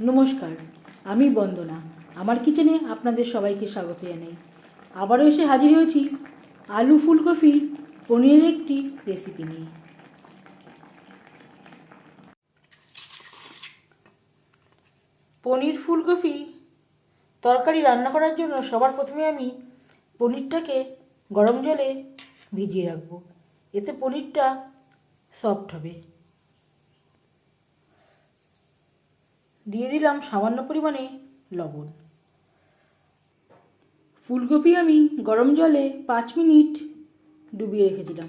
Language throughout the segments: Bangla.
নমস্কার, আমি বন্দনা। আমার কিচেনে আপনাদের সবাইকে স্বাগত জানাই। আবারও এসে হাজির হয়েছি আলু ফুলকপির পনিরের একটি রেসিপি নিয়ে। পনির ফুলকপি তরকারি রান্না করার জন্য সবার প্রথমে আমি পনিরটাকে গরম জলে ভিজিয়ে রাখব। এতে পনিরটা সফট হবে। দিয়ে দিলাম সামান্য পরিমাণে লবণ। ফুলকপি আমি গরম জলে পাঁচ মিনিট ডুবিয়ে রেখেছিলাম।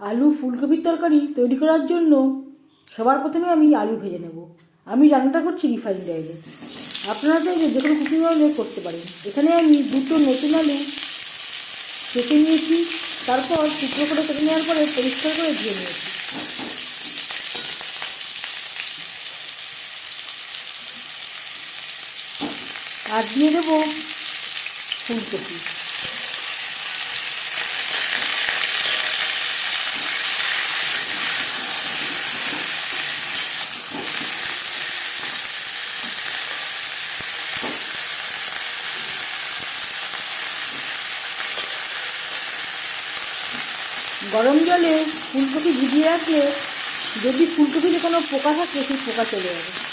আলু ফুলকপির তরকারি তৈরি করার জন্য সবার প্রথমে আমি আলু ভেজে নেব। আমি রান্নাটা করছি রিফাইন্ড অয়েলে। আপনারা চাইলে যে কোনো কুকিং অয়েলে করতে পারেন। এখানে আমি দুটো নতুন আলু কেটে নিয়েছি, তারপর টুকরো করে কেটে নেওয়ার পরে পরিষ্কার করে ধুয়ে নিয়েছি। আর দিয়ে দেবো ফুলকপি। গরম জলে ফুলকপি ভিজিয়ে রাখলে যদি ফুলকপিতে কোনো পোকা থাকে, সেই পোকা চলে যাবে।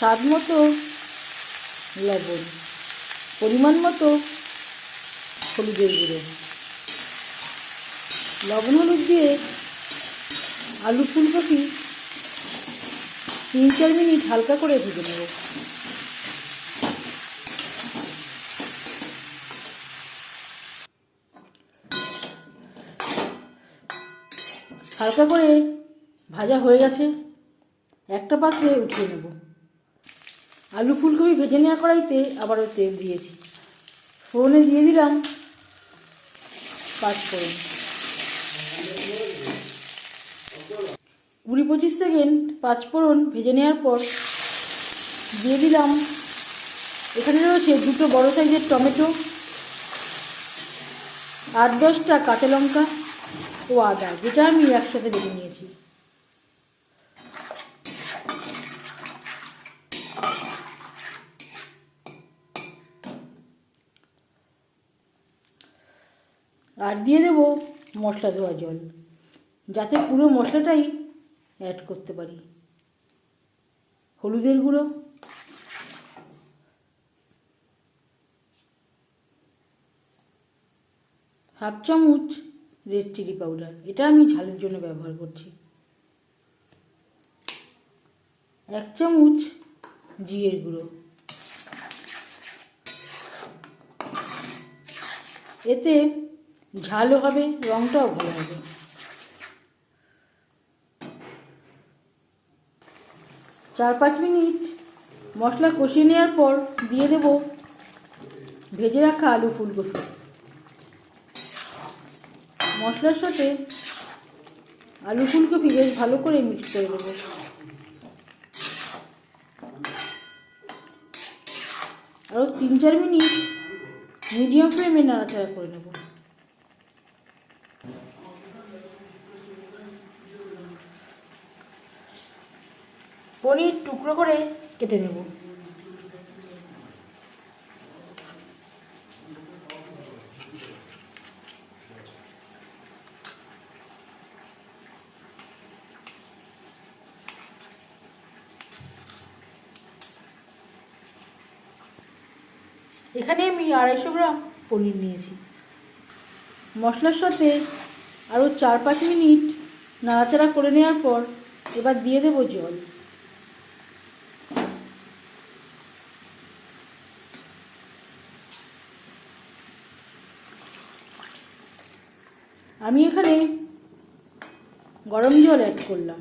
স্বাদ মতো লবণ, পরিমাণ মতো হলুদের গুঁড়ো। লবণ হলুদ দিয়ে আলু ফুলকপি তিন চার মিনিট হালকা করে ভেজে নেব। হালকা করে ভাজা হয়ে গেছে। একটা পাত্রে উঠিয়ে নেব। আলু ফুলকপি ভেজে নেওয়া কড়াইতে আবারও তেল দিয়েছি। ফোড়নে দিয়ে দিলাম পাঁচ পাঁচফোড়ন। কুড়ি পঁচিশ সেকেন্ড পাঁচ পাঁচফোড়ন ভেজে নেওয়ার পর দিয়ে দিলাম, এখানে রয়েছে দুটো বড় সাইজের টমেটো, আট দশটা কাঁচা লঙ্কা ও আদা, যেটা আমি একসাথে বেটে নিয়েছি। আর দিয়ে দেবো মশলা ধোয়া জল, যাতে পুরো মশলাটাই অ্যাড করতে পারি। হলুদের গুঁড়ো। হাফ চামচ রেড চিলি পাউডার এটা আমি ঝালের জন্য ব্যবহার করছি। এক চামচ জিরের গুঁড়ো। এতে ঝালও হবে রঙটাও ভালো হবে। চার পাঁচ মিনিট মশলা কষিয়ে নেওয়ার পর দিয়ে দেব ভেজে রাখা আলু ফুলকপি। মশলার সাথে আলু ফুলকপি বেশ ভালো করে মিক্স করে দেবো আরও তিন চার মিনিট মিডিয়াম ফ্লেমে নাড়াচাড়া করে নেব। পনির টুকরো করে কেটে নেব। এখানে আমি আড়াইশো গ্রাম পনির নিয়েছি। মশলার সাথে আরও চার পাঁচ মিনিট নাড়াচাড়া করে নেওয়ার পর এবার দিয়ে দেবো জল। আমি এখানে গরম জল অ্যাড করলাম।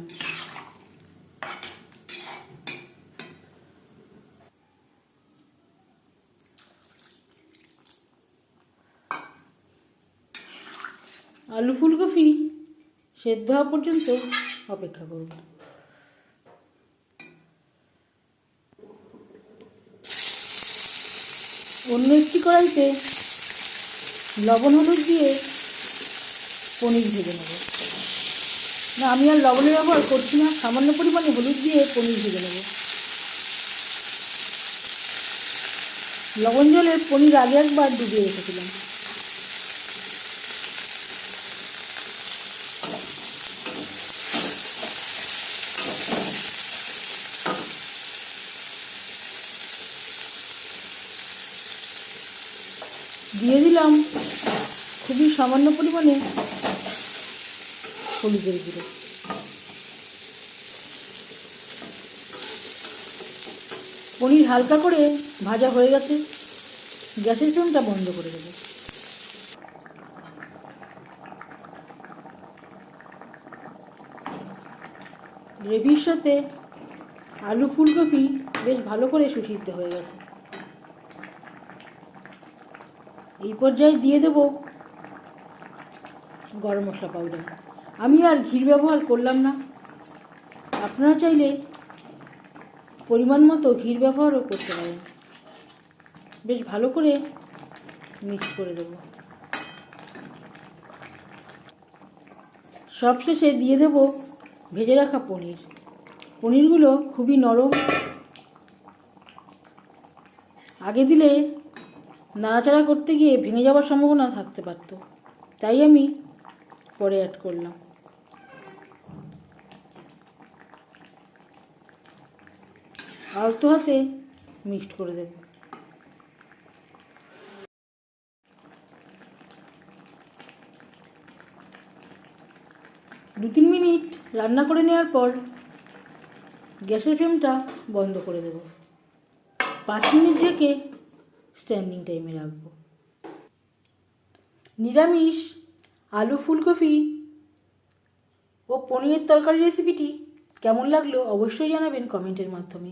আলু ফুলকপি সেদ্ধ হওয়া পর্যন্ত অপেক্ষা করব। অন্য একটি কড়াইতে লবণ হলুদ দিয়ে পনির ভেজে নেব। না, আমি আর লবণের ব্যবহার করছি না, সামান্য পরিমাণে হলুদ দিয়ে পনির ভেজে নেব। লবণ জলে পনির আগে একবার ডুবিয়ে রেখেছিলাম। দিয়ে দিলাম খুবই সামান্য পরিমাণে হলুদের গুঁড়ো। পনির হালকা করে ভাজা হয়ে গেছে। গ্যাসের ফ্লেমটা বন্ধ করে দেবো। গ্রেভির সাথে আলু ফুলকপি বেশ ভালো করে সুসিদ্ধ হয়ে গেছে। এই পর্যায়ে দিয়ে দেব গরম মশলা পাউডার। আমি আর ঘির ব্যবহার করলাম না। আপনারা চাইলে পরিমাণ মতো ঘির ব্যবহারও করতে পারেন। বেশ ভালো করে মিক্স করে দেব। সবশেষে দিয়ে দেব ভেজে রাখা পনির। পনিরগুলো খুবই নরম। আগে দিলে নাড়াচাড়া করতে গিয়ে ভেঙে যাওয়ার সম্ভাবনা থাকতে পারতো। তাই আমি পরে অ্যাড করলাম। আলতো হাতে মিক্সড করে দেব। দু তিন মিনিট রান্না করে নেওয়ার পর গ্যাসের ফ্লেমটা বন্ধ করে দেব। পাঁচ মিনিট ঢেকে স্ট্যান্ডিং টাইমে রাখব। নিরামিষ আলু ফুলকপি ও পনিরের তরকারি রেসিপিটি কেমন লাগল অবশ্যই জানাবেন কমেন্টের মাধ্যমে।